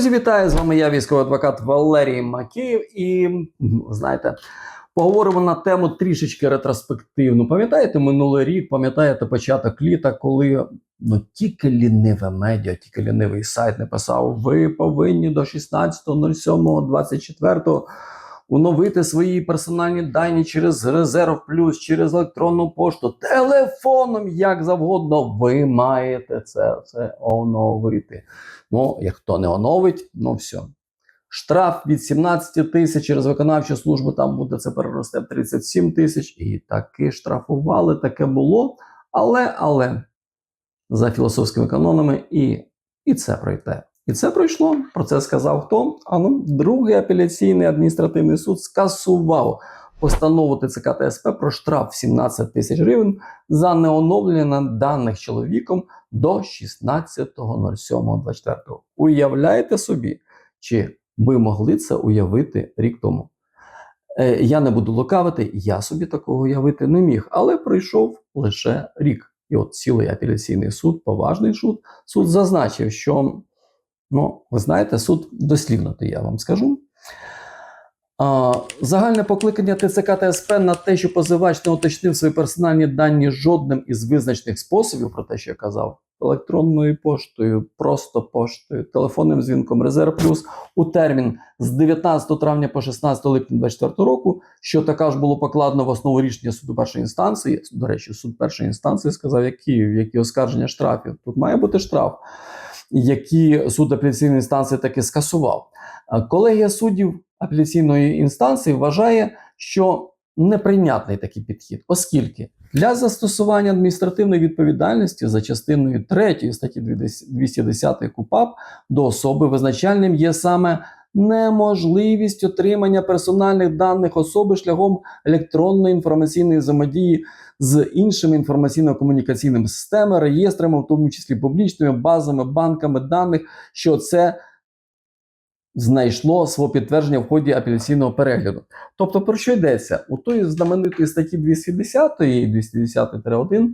Друзі, вітаю! З вами я, військовий адвокат Валерій Макеєв. І знаєте, поговоримо на тему трішечки ретроспективну. Пам'ятаєте минулий рік, пам'ятаєте початок літа, коли ну тільки ліниве медіа, тільки лінивий сайт написав: ви повинні до 16.07.24 оновити свої персональні дані через резерв плюс, через електронну пошту, телефоном, як завгодно. Ви маєте це все оновити. Ну, як хто не оновить, ну все. Штраф від 17 тисяч через виконавчу службу, там буде це переросте в 37 тисяч. І таки штрафували, таке було. Але, але за філософськими канонами і, і це пройде. І це пройшло. Про це сказав хто? А ну, другий апеляційний адміністративний суд скасував постанову ТЦК та СП про штраф 17 тисяч гривень за неоновлення даних чоловіком до 16.07.24. Уявляєте собі, чи ви могли це уявити рік тому? Е, я не буду лукавити, я собі такого уявити не міг, але пройшов лише рік. І от цілий апеляційний суд, поважний суд, суд зазначив, що, ну, ви знаєте, суд дослівно, то я вам скажу. А, загальне покликання ТЦК та СП на те, що позивач не уточнив свої персональні дані жодним із визначених способів, про те, що я казав, електронною поштою, просто поштою, телефонним дзвінком, резерв плюс у термін з 19 травня по 16 липня 2024 року, що також було покладено в основу рішення суду першої інстанції. До речі, суд першої інстанції сказав, які, які оскарження штрафів. Тут має бути штраф, які суд апеляційної інстанції таки скасував. Колегія суддів апеляційної інстанції вважає, що неприйнятний такий підхід, оскільки для застосування адміністративної відповідальності за частиною 3 статті 210 КУПАП до особи визначальним є саме неможливість отримання персональних даних особи шляхом електронної інформаційної взаємодії з іншими інформаційно-комунікаційними системами, реєстрами, в тому числі публічними базами, банками даних, що це знайшло своє підтвердження в ході апеляційного перегляду. Тобто, про що йдеться? У тої знаменитої статті 210 і 210-1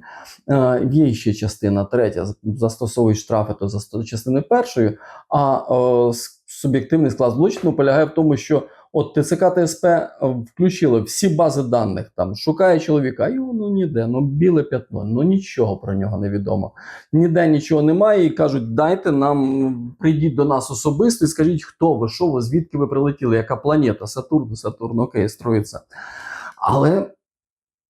е, є ще частина третя, застосовують штрафи то за частини першої, а е, суб'єктивний склад злочину полягає в тому, що от ТЦК та СП е, включили всі бази даних, там шукає чоловіка, і воно ніде, ну біле п'ятно, ну нічого про нього не відомо ніде нічого немає, і кажуть, дайте нам, прийдіть до нас особисто і скажіть, хто ви, що ви, звідки ви прилетіли, яка планета, Сатурн, Сатурн, окей, строїться. Але,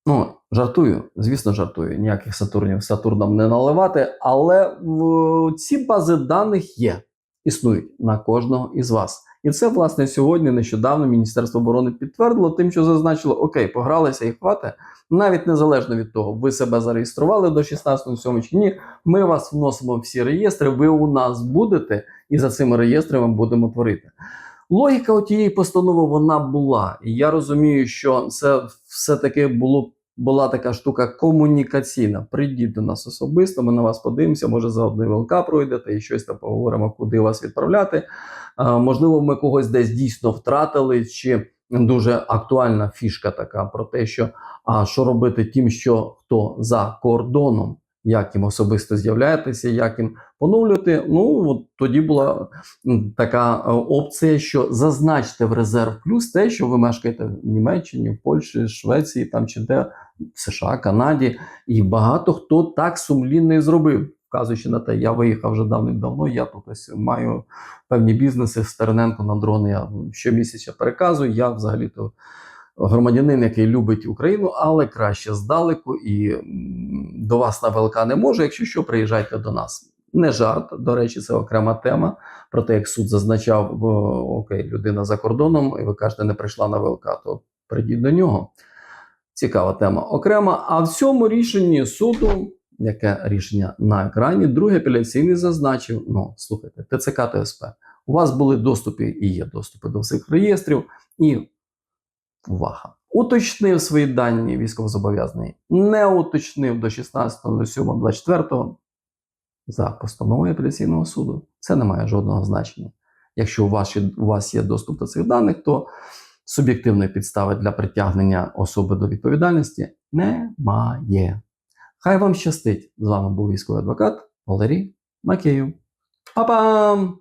ну, жартую, звісно, жартую, ніяких Сатурнів Сатурном не наливати, але в, ці бази даних є, існують на кожного із вас. І це, власне, сьогодні нещодавно Міністерство оборони підтвердило тим, що зазначило, окей, погралися і хватить, навіть незалежно від того, ви себе зареєстрували до 16.07 чи ні, ми вас вносимо в всі реєстри, ви у нас будете, і за цими реєстрами будемо творити. Логіка у тієї постанови вона була. Я розумію, що це все-таки було, була така штука комунікаційна. Прийдіть до нас особисто, ми на вас подивимося, може заодно одне ВЛК пройдете і щось там поговоримо, куди вас відправляти. А, можливо, ми когось десь дійсно втратили, чи дуже актуальна фішка така про те, що а що робити тим, що хто за кордоном, як їм особисто з'являєтеся, як їм поновлювати. Ну от тоді була така е, опція, що зазначте в резерв плюс те, що ви мешкаєте в Німеччині, в Польщі, Швеції, там чи де в США, Канаді, і багато хто так сумлінно і зробив. Вказуючи на те, я виїхав вже давним-давно. Я тут ось маю певні бізнеси з Стерненко на дрони. Я щомісяця переказую. Я взагалі-то громадянин, який любить Україну, але краще здалеку і до вас на ВЛК не можу. Якщо що, приїжджайте до нас. Не жарт, до речі, це окрема тема. Про те, як суд зазначав, бо, окей, людина за кордоном, і ви кажете, не прийшла на ВЛК, то прийдіть до нього. Цікава тема окрема. А в цьому рішенні суду, яке рішення на екрані, другий апеляційний зазначив: ну, слухайте, ТЦК та СП. У вас були доступи і є доступи до всіх реєстрів, і увага. Уточнив свої дані військовозобов'язаний, не уточнив до 16.07.24 за постановою апеляційного суду. Це не має жодного значення. Якщо у вас, у вас є доступ до цих даних, то суб'єктивної підстави для притягнення особи до відповідальності немає. Хай вам щастить! З вами був військовий адвокат Валерій Макеєв. Па-пам!